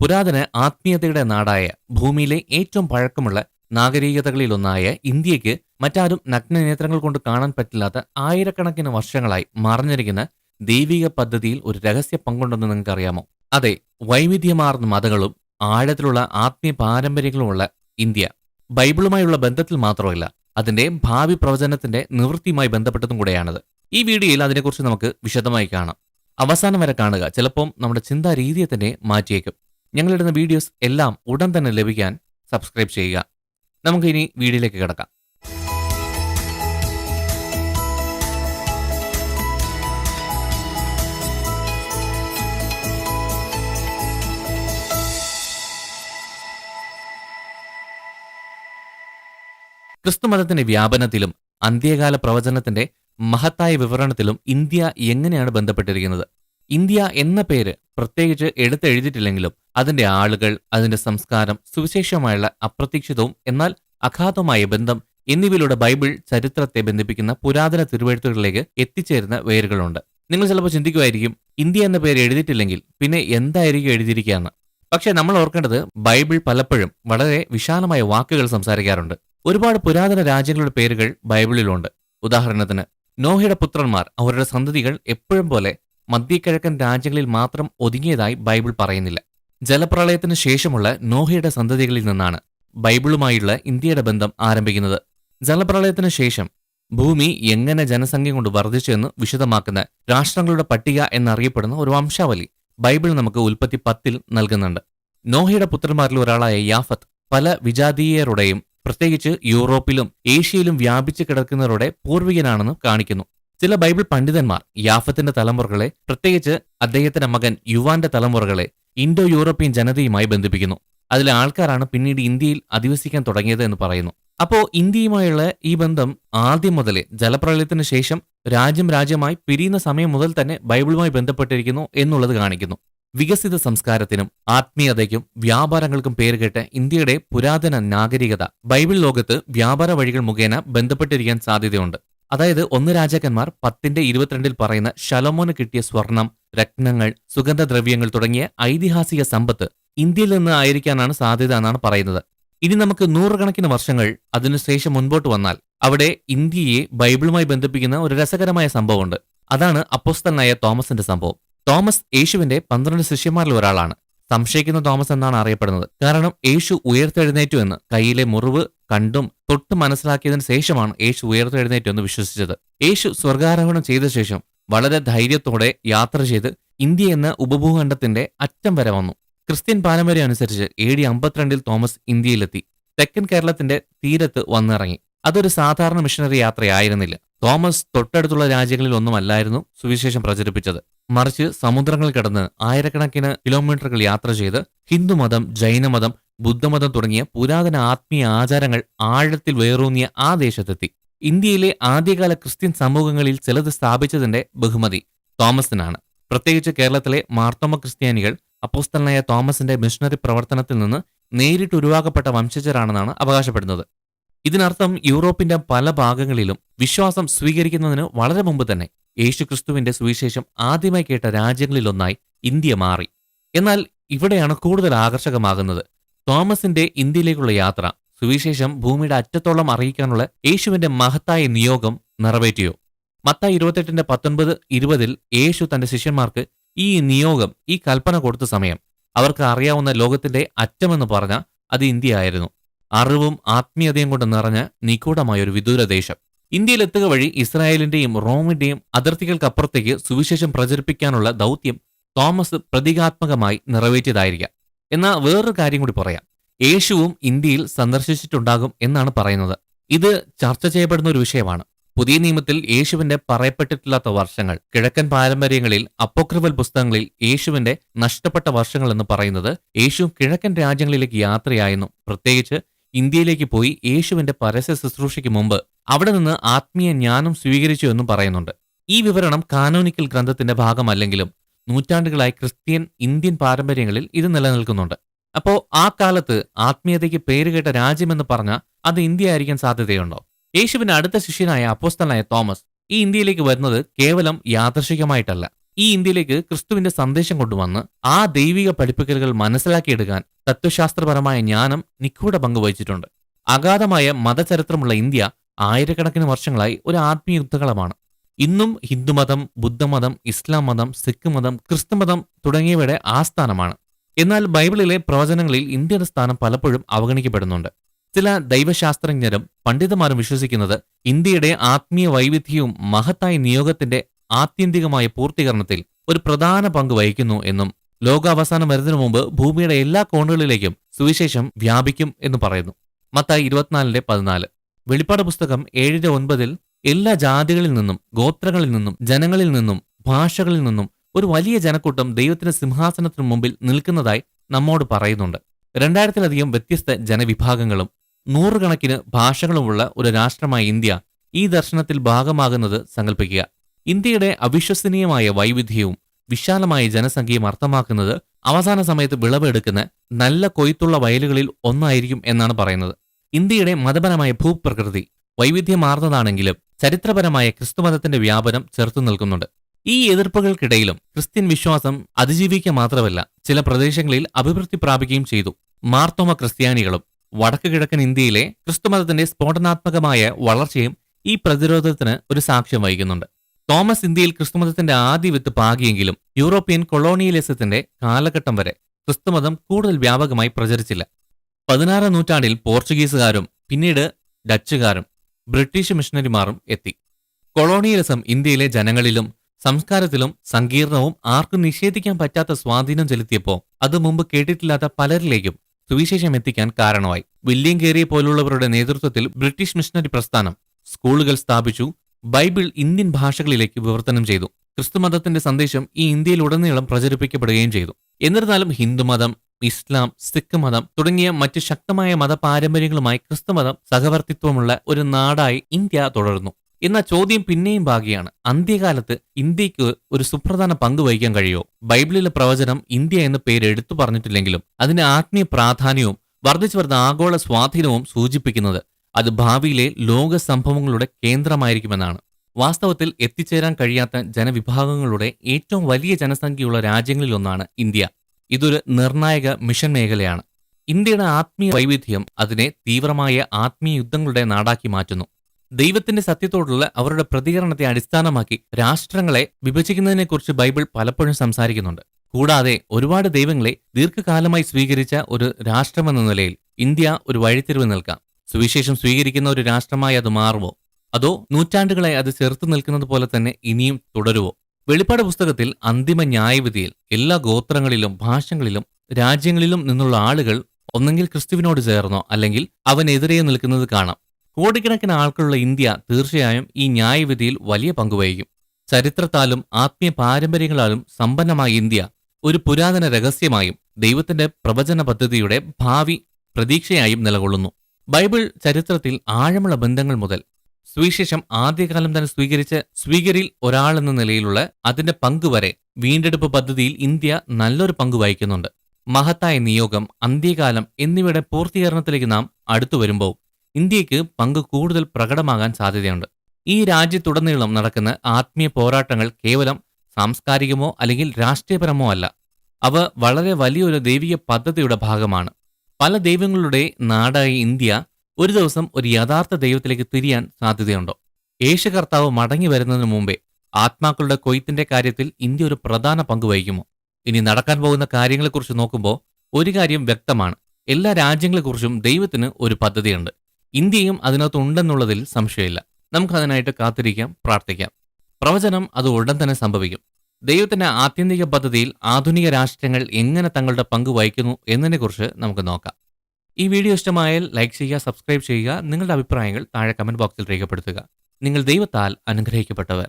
പുരാതന ആത്മീയതയുടെ നാടായ ഭൂമിയിലെ ഏറ്റവും പഴക്കമുള്ള നാഗരികതകളിലൊന്നായ ഇന്ത്യയ്ക്ക് മറ്റാരും നഗ്നനേത്രങ്ങൾ കൊണ്ട് കാണാൻ പറ്റില്ലാത്ത ആയിരക്കണക്കിന് വർഷങ്ങളായി മറഞ്ഞിരിക്കുന്ന ദൈവിക പദ്ധതിയിൽ ഒരു രഹസ്യ പങ്കുണ്ടെന്ന് നിങ്ങൾക്കറിയാമോ? അതെ വൈവിധ്യമാർന്ന മതങ്ങളും ആഴത്തിലുള്ള ആത്മീയ പാരമ്പര്യങ്ങളുമുള്ള ഇന്ത്യ. ബൈബിളുമായുള്ള ബന്ധത്തിൽ മാത്രമല്ല അതിന്റെ ഭാവി പ്രവചനത്തിന്റെ നിവൃത്തിയുമായി ബന്ധപ്പെട്ടതും കൂടെയാണത്. ഈ വീഡിയോയിൽ അതിനെക്കുറിച്ച് നമുക്ക് വിശദമായി കാണാം. അവസാനം വരെ കാണുക. ചിലപ്പം നമ്മുടെ ചിന്താരീതിയെ തന്നെ മാറ്റിയേക്കും. ഞങ്ങളിടുന്ന വീഡിയോസ് എല്ലാം ഉടൻ തന്നെ ലഭിക്കാൻ സബ്സ്ക്രൈബ് ചെയ്യുക. നമുക്ക് ഇനി വീഡിയോയിലേക്ക് കിടക്കാം. ക്രിസ്തുമതത്തിന്റെ വ്യാപനത്തിലും അന്ത്യകാല പ്രവചനത്തിന്റെ മഹത്തായ വിവരണത്തിലും ഇന്ത്യ എങ്ങനെയാണ് ബന്ധപ്പെട്ടിരിക്കുന്നത്? ഇന്ത്യ എന്ന പേര് പ്രത്യേകിച്ച് എടുത്തെഴുതിയിട്ടില്ലെങ്കിലും അതിന്റെ ആളുകൾ അതിന്റെ സംസ്കാരം സുവിശേഷമായുള്ള അപ്രതീക്ഷിതവും എന്നാൽ അഗാധമായ ബന്ധം എന്നിവയിലൂടെ ബൈബിൾ ചരിത്രത്തെ ബന്ധിപ്പിക്കുന്ന പുരാതന തിരുവഴുത്തുകളിലേക്ക് എത്തിച്ചേരുന്ന വേരുകളുണ്ട്. നിങ്ങൾ ചിലപ്പോൾ ചിന്തിക്കുമായിരിക്കും ഇന്ത്യ എന്ന പേര് എഴുതിയിട്ടില്ലെങ്കിൽ പിന്നെ എന്തായിരിക്കും എഴുതിയിരിക്കുകയാണ് പക്ഷേ നമ്മൾ ഓർക്കേണ്ടത് ബൈബിൾ പലപ്പോഴും വളരെ വിശാലമായ വാക്കുകൾ സംസാരിക്കാറുണ്ട്. ഒരുപാട് പുരാതന രാജ്യങ്ങളുടെ പേരുകൾ ബൈബിളിലുണ്ട്. ഉദാഹരണത്തിന് നോഹയുടെ പുത്രന്മാർ അവരുടെ സന്തതികൾ എപ്പോഴും പോലെ മധ്യകിഴക്കൻ രാജ്യങ്ങളിൽ മാത്രം ഒതുങ്ങിയതായി ബൈബിൾ പറയുന്നില്ല. ജലപ്രളയത്തിന് ശേഷമുള്ള നോഹയുടെ സന്തതികളിൽ നിന്നാണ് ബൈബിളുമായുള്ള ഇന്ത്യയുടെ ബന്ധം ആരംഭിക്കുന്നത്. ജലപ്രളയത്തിന് ശേഷം ഭൂമി എങ്ങനെ ജനസംഖ്യ കൊണ്ട് വർദ്ധിച്ചു എന്ന് വിശദമാക്കുന്ന രാഷ്ട്രങ്ങളുടെ പട്ടിക എന്നറിയപ്പെടുന്ന ഒരു വംശാവലി ബൈബിൾ നമുക്ക് ഉൽപ്പത്തി പത്തിൽ നൽകുന്നുണ്ട്. നോഹയുടെ പുത്രന്മാരിൽ ഒരാളായ യാഫത്ത് പല വിജാതീയരുടെയും പ്രത്യേകിച്ച് യൂറോപ്പിലും ഏഷ്യയിലും വ്യാപിച്ചു കിടക്കുന്നവരുടെ പൂർവികനാണെന്ന് കാണിക്കുന്നു. ചില ബൈബിൾ പണ്ഡിതന്മാർ യാഫത്തിന്റെ തലമുറകളെ പ്രത്യേകിച്ച് അദ്ദേഹത്തിന്റെ മകൻ യുവാന്റെ തലമുറകളെ ഇൻഡോ യൂറോപ്യൻ ജനതയുമായി ബന്ധിപ്പിക്കുന്നു. അതിലെ ആൾക്കാരാണ് പിന്നീട് ഇന്ത്യയിൽ അധിവസിക്കാൻ തുടങ്ങിയത് എന്ന് പറയുന്നു. അപ്പോൾ ഇന്ത്യയുമായുള്ള ഈ ബന്ധം ആദ്യം മുതലേ ജലപ്രളയത്തിന് ശേഷം രാജ്യം രാജ്യമായി പിരിയുന്ന സമയം മുതൽ തന്നെ ബൈബിളുമായി ബന്ധപ്പെട്ടിരിക്കുന്നു എന്നുള്ളത് കാണിക്കുന്നു. വികസിത സംസ്കാരത്തിനും ആത്മീയതയ്ക്കും വ്യാപാരങ്ങൾക്കും പേരുകേട്ട ഇന്ത്യയുടെ പുരാതന നാഗരികത ബൈബിൾ ലോകത്ത് വ്യാപാര വഴികൾ മുഖേന ബന്ധപ്പെട്ടിരിക്കാൻ സാധ്യതയുണ്ട്. അതായത് ഒന്ന് രാജാക്കന്മാർ പത്തിന്റെ ഇരുപത്തിരണ്ടിൽ പറയുന്ന ശലോമോന് കിട്ടിയ സ്വർണം രത്നങ്ങൾ സുഗന്ധദ്രവ്യങ്ങൾ തുടങ്ങിയ ഐതിഹാസിക സമ്പത്ത് ഇന്ത്യയിൽ നിന്ന് ആയിരിക്കാനാണ് സാധ്യത എന്നാണ് പറയുന്നത്. ഇനി നമുക്ക് നൂറുകണക്കിന് വർഷങ്ങൾ അതിനുശേഷം മുൻപോട്ട് വന്നാൽ അവിടെ ഇന്ത്യയെ ബൈബിളുമായി ബന്ധിപ്പിക്കുന്ന ഒരു രസകരമായ സംഭവമുണ്ട്. അതാണ് അപ്പോസ്തലനായ തോമസിന്റെ സംഭവം. തോമസ് യേശുവിന്റെ പന്ത്രണ്ട് ശിഷ്യന്മാരിൽ ഒരാളാണ്. സംശയിക്കുന്ന തോമസ് എന്നാണ് അറിയപ്പെടുന്നത്. കാരണം യേശു ഉയർത്തെഴുന്നേറ്റു എന്ന് കയ്യിലെ മുറിവ് കണ്ടും തൊട്ട് മനസ്സിലാക്കിയതിനു ശേഷമാണ് യേശു ഉയർത്തെഴുന്നേറ്റു എന്ന് വിശ്വസിച്ചത്. യേശു സ്വർഗാരോഹണം ചെയ്ത ശേഷം വളരെ ധൈര്യത്തോടെ യാത്ര ചെയ്ത് ഇന്ത്യ എന്ന ഉപഭൂഖണ്ഡത്തിന്റെ അറ്റം വരെ വന്നു. ക്രിസ്ത്യൻ പാരമ്പര്യം അനുസരിച്ച് എ ഡി അമ്പത്തിരണ്ടിൽ തോമസ് ഇന്ത്യയിലെത്തി. തെക്കൻ കേരളത്തിന്റെ തീരത്ത് വന്നിറങ്ങി. അതൊരു സാധാരണ മിഷണറി യാത്രയായിരുന്നില്ല. തോമസ് തൊട്ടടുത്തുള്ള രാജ്യങ്ങളിൽ ഒന്നുമല്ലായിരുന്നു സുവിശേഷം പ്രചരിപ്പിച്ചത്. മറിച്ച് സമുദ്രങ്ങൾ കടന്ന് ആയിരക്കണക്കിന് കിലോമീറ്ററുകൾ യാത്ര ചെയ്ത് ഹിന്ദുമതം ജൈനമതം ബുദ്ധമതം തുടങ്ങിയ പുരാതന ആത്മീയ ആചാരങ്ങൾ ആഴത്തിൽ വേറൂന്നിയ ആ ദേശത്തെത്തി. ഇന്ത്യയിലെ ആദ്യകാല ക്രിസ്ത്യൻ സമൂഹങ്ങളിൽ ചിലത് സ്ഥാപിച്ചതിന്റെ ബഹുമതി തോമസിനാണ്. പ്രത്യേകിച്ച് കേരളത്തിലെ മാർത്തോമ ക്രിസ്ത്യാനികൾ അപ്പോസ്തലനായ തോമസിന്റെ മിഷണറി പ്രവർത്തനത്തിൽ നിന്ന് നേരിട്ട് ഉരുവാക്കപ്പെട്ട വംശജരാണെന്നാണ് അവകാശപ്പെടുന്നത്. ഇതിനർത്ഥം യൂറോപ്പിന്റെ പല ഭാഗങ്ങളിലും വിശ്വാസം സ്വീകരിക്കുന്നതിന് വളരെ മുമ്പ് തന്നെ യേശുക്രിസ്തുവിന്റെ സുവിശേഷം ആദ്യമായി കേട്ട രാജ്യങ്ങളിലൊന്നായി ഇന്ത്യ മാറി. എന്നാൽ ഇവിടെയാണ് കൂടുതൽ ആകർഷകമാകുന്നത്. തോമസിന്റെ ഇന്ത്യയിലേക്കുള്ള യാത്ര സുവിശേഷം ഭൂമിയുടെ അറ്റത്തോളം അറിയിക്കാനുള്ള യേശുവിന്റെ മഹത്തായ നിയോഗം നിറവേറ്റിയോ? മത്തായി ഇരുപത്തെട്ടിന്റെ പത്തൊൻപത് ഇരുപതിൽ യേശു തന്റെ ശിഷ്യന്മാർക്ക് ഈ നിയോഗം ഈ കൽപ്പന കൊടുത്ത സമയം അവർക്ക് അറിയാവുന്ന ലോകത്തിന്റെ അറ്റമെന്ന് പറഞ്ഞ അത് ഇന്ത്യ ആയിരുന്നു അറിവും ആത്മീയതയും കൊണ്ട് നിറഞ്ഞ നിഗൂഢമായ ഒരു വിദൂര ദേശം. ഇന്ത്യയിലെത്തുക വഴി ഇസ്രായേലിന്റെയും റോമിന്റെയും അതിർത്തികൾക്കപ്പുറത്തേക്ക് സുവിശേഷം പ്രചരിപ്പിക്കാനുള്ള ദൗത്യം തോമസ് പ്രതീകാത്മകമായി നിറവേറ്റിയതായിരിക്കാം. എന്നാൽ വേറൊരു കാര്യം കൂടി പറയാം. യേശുവും ഇന്ത്യയിൽ സന്ദർശിച്ചിട്ടുണ്ടാകും എന്നാണ് പറയുന്നത്. ഇത് ചർച്ച ചെയ്യപ്പെടുന്ന ഒരു വിഷയമാണ്. പുതിയ നിയമത്തിൽ യേശുവിന്റെ പറയപ്പെട്ടിട്ടില്ലാത്ത വർഷങ്ങൾ കിഴക്കൻ പാരമ്പര്യങ്ങളിൽ അപ്പോക്രിവൽ പുസ്തകങ്ങളിൽ യേശുവിന്റെ നഷ്ടപ്പെട്ട വർഷങ്ങൾ എന്ന് പറയുന്നത് യേശു കിഴക്കൻ രാജ്യങ്ങളിലേക്ക് യാത്രയായെന്നും പ്രത്യേകിച്ച് ഇന്ത്യയിലേക്ക് പോയി യേശുവിന്റെ പരസ്യ ശുശ്രൂഷയ്ക്ക് മുമ്പ് അവിടെ നിന്ന് ആത്മീയ ജ്ഞാനം സ്വീകരിച്ചു എന്നും പറയുന്നുണ്ട്. ഈ വിവരണം കാനോനിക്കൽ ഗ്രന്ഥത്തിന്റെ ഭാഗമല്ലെങ്കിലും നൂറ്റാണ്ടുകളായി ക്രിസ്ത്യൻ ഇന്ത്യൻ പാരമ്പര്യങ്ങളിൽ ഇത് നിലനിൽക്കുന്നുണ്ട്. അപ്പോ ആ കാലത്ത് ആത്മീയതയ്ക്ക് പേരുകേട്ട രാജ്യമെന്ന് പറഞ്ഞ അത് ഇന്ത്യ ആയിരിക്കാൻ സാധ്യതയുണ്ടോ? യേശുവിന്റെ അടുത്ത ശിഷ്യനായ അപ്പോസ്തനായ തോമസ് ഈ ഇന്ത്യയിലേക്ക് വരുന്നത് കേവലം യാദർശികമായിട്ടല്ല ഈ ഇന്ത്യയിലേക്ക് ക്രിസ്തുവിന്റെ സന്ദേശം കൊണ്ടുവന്ന് ആ ദൈവിക പഠിപ്പിക്കലുകൾ മനസ്സിലാക്കിയെടുക്കാൻ തത്വശാസ്ത്രപരമായ ജ്ഞാനം നിഗൂഢ പങ്ക് വഹിച്ചിട്ടുണ്ട്. അഗാധമായ മതചരിത്രമുള്ള ഇന്ത്യ ആയിരക്കണക്കിന് വർഷങ്ങളായി ഒരു ആത്മീയ യുദ്ധകളമാണ് ഇന്നും ഹിന്ദുമതം ബുദ്ധമതം ഇസ്ലാം മതം സിഖ് മതം ക്രിസ്തുമതം തുടങ്ങിയവയുടെ ആസ്ഥാനമാണ്. എന്നാൽ ബൈബിളിലെ പ്രവചനങ്ങളിൽ ഇന്ത്യയുടെ സ്ഥാനം പലപ്പോഴും അവഗണിക്കപ്പെടുന്നുണ്ട്. ചില ദൈവശാസ്ത്രജ്ഞരും പണ്ഡിതന്മാരും വിശ്വസിക്കുന്നത് ഇന്ത്യയുടെ ആത്മീയ വൈവിധ്യവും മഹത്തായ നിയോഗത്തിന്റെ ആത്യന്തികമായ പൂർത്തീകരണത്തിൽ ഒരു പ്രധാന പങ്ക് വഹിക്കുന്നു എന്നും ലോകാവസാനം വരുന്നതിനു മുമ്പ് ഭൂമിയുടെ എല്ലാ കോണുകളിലേക്കും സുവിശേഷം വ്യാപിക്കും എന്ന് പറയുന്നു. മത്തായി ഇരുപത്തിനാലിന്റെ പതിനാല്. വെളിപ്പാട് പുസ്തകം ഏഴിന്റെ ഒൻപതിൽ എല്ലാ ജാതികളിൽ നിന്നും ഗോത്രങ്ങളിൽ നിന്നും ജനങ്ങളിൽ നിന്നും ഭാഷകളിൽ നിന്നും ഒരു വലിയ ജനക്കൂട്ടം ദൈവത്തിന്റെ സിംഹാസനത്തിനു മുമ്പിൽ നിൽക്കുന്നതായി നമ്മോട് പറയുന്നുണ്ട്. രണ്ടായിരത്തിലധികം വ്യത്യസ്ത ജനവിഭാഗങ്ങളും നൂറുകണക്കിന് ഭാഷകളുമുള്ള ഒരു രാഷ്ട്രമായ ഇന്ത്യ ഈ ദർശനത്തിൽ ഭാഗമാകുന്നത് സങ്കല്പിക്കുക ഇന്ത്യയുടെ അവിശ്വസനീയമായ വൈവിധ്യവും വിശാലമായ ജനസംഖ്യയും അർത്ഥമാക്കുന്നത് അവസാന സമയത്ത് വിളവെടുക്കുന്ന നല്ല കൊയ്ത്തുള്ള വയലുകളിൽ ഒന്നായിരിക്കും എന്നാണ് പറയുന്നത്. ഇന്ത്യയുടെ മതപരമായ ഭൂപ്രകൃതി വൈവിധ്യമാർന്നതാണെങ്കിലും ചരിത്രപരമായ ക്രിസ്തുമതത്തിന്റെ വ്യാപനം ചെറുത്തു നിൽക്കുന്നുണ്ട്. ഈ എതിർപ്പുകൾക്കിടയിലും ക്രിസ്ത്യൻ വിശ്വാസം അതിജീവിക്കുക മാത്രമല്ല ചില പ്രദേശങ്ങളിൽ അഭിവൃദ്ധി പ്രാപിക്കുകയും ചെയ്തു. മാർത്തോമ ക്രിസ്ത്യാനികളും വടക്ക് കിഴക്കൻ ഇന്ത്യയിലെ ക്രിസ്തുമതത്തിന്റെ സ്ഫോടനാത്മകമായ വളർച്ചയും ഈ പ്രതിരോധത്തിന് ഒരു സാക്ഷ്യം വഹിക്കുന്നുണ്ട്. തോമസ് ഇന്ത്യയിൽ ക്രിസ്തുമതത്തിന്റെ ആദ്യ വിത്ത് പാകിയെങ്കിലും യൂറോപ്യൻ കൊളോണിയലിസത്തിന്റെ കാലഘട്ടം വരെ ക്രിസ്തുമതം കൂടുതൽ വ്യാപകമായി പ്രചരിച്ചില്ല. പതിനാറാം നൂറ്റാണ്ടിൽ പോർച്ചുഗീസുകാരും പിന്നീട് ഡച്ചുകാരും ബ്രിട്ടീഷ് മിഷണറിമാരും എത്തി. കൊളോണിയലിസം ഇന്ത്യയിലെ ജനങ്ങളിലും സംസ്കാരത്തിലും സങ്കീർണവും ആർക്കും നിഷേധിക്കാൻ പറ്റാത്ത സ്വാധീനം ചെലുത്തിയപ്പോൾ അത് മുമ്പ് കേട്ടിട്ടില്ലാത്ത പലരിലേക്കും സുവിശേഷം എത്തിക്കാൻ കാരണമായി. വില്യം കേറിയെ പോലുള്ളവരുടെ നേതൃത്വത്തിൽ ബ്രിട്ടീഷ് മിഷണറി പ്രസ്ഥാനം സ്കൂളുകൾ സ്ഥാപിച്ചു ബൈബിൾ ഇന്ത്യൻ ഭാഷകളിലേക്ക് വിവർത്തനം ചെയ്തു. ക്രിസ്തുമതത്തിന്റെ സന്ദേശം ഈ ഇന്ത്യയിൽ ഉടനീളം പ്രചരിപ്പിക്കപ്പെടുകയും ചെയ്തു. എന്നിരുന്നാലും ഹിന്ദുമതം ഇസ്ലാം സിഖ് മതം തുടങ്ങിയ മറ്റ് ശക്തമായ മതപാരമ്പര്യങ്ങളുമായി ക്രിസ്തുമതം സഹവർത്തിത്വമുള്ള ഒരു നാടായി ഇന്ത്യ തുടർന്നു. എന്ന ചോദ്യം പിന്നെയും ഭാഗിയാണ് അന്ത്യകാലത്ത് ഇന്ത്യയ്ക്ക് ഒരു സുപ്രധാന പങ്ക് വഹിക്കാൻ കഴിയുമോ? ബൈബിളിലെ പ്രവചനം ഇന്ത്യ എന്ന പേര് എടുത്തു പറഞ്ഞിട്ടില്ലെങ്കിലും അതിന്റെ ആത്മീയ പ്രാധാന്യവും വർദ്ധിച്ചു വരുന്ന ആഗോള സ്വാധീനവും സൂചിപ്പിക്കുന്നത് അത് ഭാവിയിലെ ലോക സംഭവങ്ങളുടെ കേന്ദ്രമായിരിക്കുമെന്നാണ്. വാസ്തവത്തിൽ എത്തിച്ചേരാൻ കഴിയാത്ത ജനവിഭാഗങ്ങളുടെ ഏറ്റവും വലിയ ജനസംഖ്യയുള്ള രാജ്യങ്ങളിലൊന്നാണ് ഇന്ത്യ. ഇതൊരു നിർണായക മിഷൻ മേഖലയാണ്. ഇന്ത്യയുടെ ആത്മീയ വൈവിധ്യം അതിനെ തീവ്രമായ ആത്മീയ യുദ്ധങ്ങളുടെ നാടാക്കി മാറ്റുന്നു. ദൈവത്തിന്റെ സത്യത്തോടുള്ള അവരുടെ പ്രതികരണത്തെ അടിസ്ഥാനമാക്കി രാഷ്ട്രങ്ങളെ വിഭജിക്കുന്നതിനെക്കുറിച്ച് ബൈബിൾ പലപ്പോഴും സംസാരിക്കുന്നുണ്ട്. കൂടാതെ ഒരുപാട് ദൈവങ്ങളെ ദീർഘകാലമായി സ്വീകരിച്ച ഒരു രാഷ്ട്രമെന്ന നിലയിൽ ഇന്ത്യ ഒരു വഴിത്തിരിവ് നിൽക്കാം. സുവിശേഷം സ്വീകരിക്കുന്ന ഒരു രാഷ്ട്രമായി അത് മാറുമോ അതോ നൂറ്റാണ്ടുകളായി അത് ചെറുത്തു നിൽക്കുന്നത് പോലെ തന്നെ ഇനിയും തുടരുമോ വെളിപ്പാട് പുസ്തകത്തിൽ അന്തിമ ന്യായവിധിയിൽ എല്ലാ ഗോത്രങ്ങളിലും ഭാഷകളിലും രാജ്യങ്ങളിലും നിന്നുള്ള ആളുകൾ ഒന്നെങ്കിൽ ക്രിസ്തുവിനോട് ചേർന്നോ? അല്ലെങ്കിൽ അവനെതിരെ നിൽക്കുന്നത് കാണാം. കോടിക്കണക്കിന് ആൾക്കുള്ള ഇന്ത്യ തീർച്ചയായും ഈ ന്യായവിധിയിൽ വലിയ പങ്കുവഹിക്കും ചരിത്രത്താലും ആത്മീയ പാരമ്പര്യങ്ങളാലും സമ്പന്നമായ ഇന്ത്യ ഒരു പുരാതന രഹസ്യമായും ദൈവത്തിന്റെ പ്രവചന പദ്ധതിയുടെ ഭാവി പ്രതീക്ഷയായും നിലകൊള്ളുന്നു. ബൈബിൾ ചരിത്രത്തിൽ ആഴമുള്ള ബന്ധങ്ങൾ മുതൽ സുവിശേഷം ആദ്യകാലം തന്നെ സ്വീകരിച്ച സ്വീകരിൽ ഒരാളെന്ന നിലയിലുള്ള അതിന്റെ പങ്ക് വരെ വീണ്ടെടുപ്പ് പദ്ധതിയിൽ ഇന്ത്യ നല്ലൊരു പങ്ക് വഹിക്കുന്നുണ്ട്. മഹത്തായ നിയോഗം അന്ത്യകാലം എന്നിവയുടെ പൂർത്തീകരണത്തിലേക്ക് നാം അടുത്തു വരുമ്പോൾ ഇന്ത്യയ്ക്ക് പങ്ക് കൂടുതൽ പ്രകടമാകാൻ സാധ്യതയുണ്ട്. ഈ രാജ്യത്തുടനീളം നടക്കുന്ന ആത്മീയ പോരാട്ടങ്ങൾ കേവലം സാംസ്കാരികമോ അല്ലെങ്കിൽ രാഷ്ട്രീയപരമോ അല്ല. അവ വളരെ വലിയൊരു ദൈവിക പദ്ധതിയുടെ ഭാഗമാണ്. പല ദൈവങ്ങളുടെ നാടായ ഇന്ത്യ ഒരു ദിവസം ഒരു യഥാർത്ഥ ദൈവത്തിലേക്ക് തിരിയാൻ സാധ്യതയുണ്ടോ? യേശു കർത്താവ് മടങ്ങി വരുന്നതിന് മുമ്പേ ആത്മാക്കളുടെ കൊയ്ത്തിന്റെ കാര്യത്തിൽ ഇന്ത്യ ഒരു പ്രധാന പങ്ക് വഹിക്കുമോ? ഇനി നടക്കാൻ പോകുന്ന കാര്യങ്ങളെക്കുറിച്ച് നോക്കുമ്പോൾ ഒരു കാര്യം വ്യക്തമാണ്. എല്ലാ രാജ്യങ്ങളെക്കുറിച്ചും ദൈവത്തിന് ഒരു പദ്ധതിയുണ്ട്. ഇന്ത്യയും അതിനകത്ത് ഉണ്ടെന്നുള്ളതിൽ സംശയമില്ല. നമുക്കതിനായിട്ട് കാത്തിരിക്കാം പ്രാർത്ഥിക്കാം. പ്രവചനം അത് ഉടൻ തന്നെ സംഭവിക്കും. ദൈവത്തിന്റെ ആത്യന്തിക പദ്ധതിയിൽ ആധുനിക രാഷ്ട്രങ്ങൾ എങ്ങനെ തങ്ങളുടെ പങ്ക് വഹിക്കുന്നു എന്നതിനെക്കുറിച്ച് നമുക്ക് നോക്കാം. ഈ വീഡിയോ ഇഷ്ടമായാൽ ലൈക്ക് ചെയ്യുക സബ്സ്ക്രൈബ് ചെയ്യുക നിങ്ങളുടെ അഭിപ്രായങ്ങൾ താഴെ കമന്റ് ബോക്സിൽ രേഖപ്പെടുത്തുക. നിങ്ങൾ ദൈവത്താൽ അനുഗ്രഹിക്കപ്പെട്ടവർ.